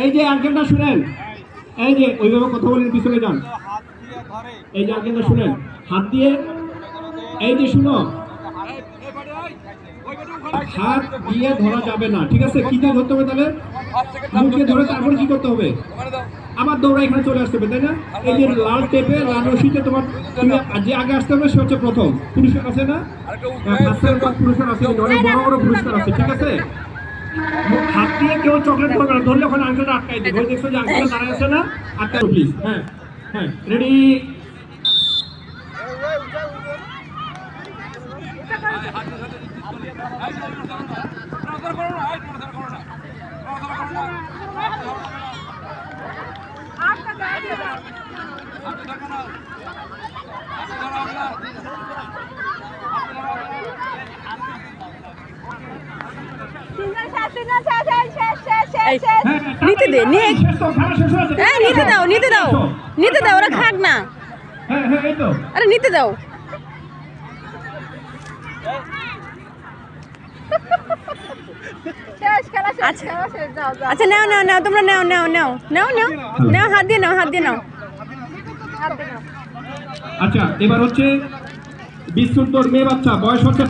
এই যে আঙ্কেলটা শুনেন এই যে ওইভাবে কথা বলেন পিছনে যান। এই যে আঙ্কেলটা শুনেন হাত দিয়ে এই যে শুনো হাত দিয়ে ধরা যাবে না। ঠিক আছে? কি দিয়ে ধরতে হবে তাহলে? মুখে ধরে তারপরে কি করতে হবে? আবার দৌড়া এখানে চলে আসতে হবে তাই না? এই যে লাল টেপে লাল রশিতে তোমার তুমি যে আগে আসতে হবে সে হচ্ছে প্রথম। পুরস্কার আছে না? হ্যাঁ, পুরস্কার আছে অনেক বড় বড় পুরস্কার আছে ঠিক আছে? হাত দিয়ে কেউ চকলেট ধরবে না ধরলে ওখানে আঙ্কেলটা আটকাই দেবে। ওই দেখছ যে আঙ্কেলটা দাঁড়ায় আছে না? আটকাই প্লিজ হ্যাঁ হ্যাঁ রেডি এই, নিতে দে, নিয়ে- হ্যাঁ নিতে দাও নিতে দাও নিতে দাও ওরা খাক না। হ্যাঁ হ্যাঁ আরে নিতে দাও। আচ্ছা। আচ্ছা নাও নাও নাও তোমরা নাও নাও নাও নাও নাও নাও হাত দিয়ে নাও হাত দিয়ে নাও। আচ্ছা এবার হচ্ছে বিশ সুন্দর মেয়ে বাচ্চা বয়স হচ্ছে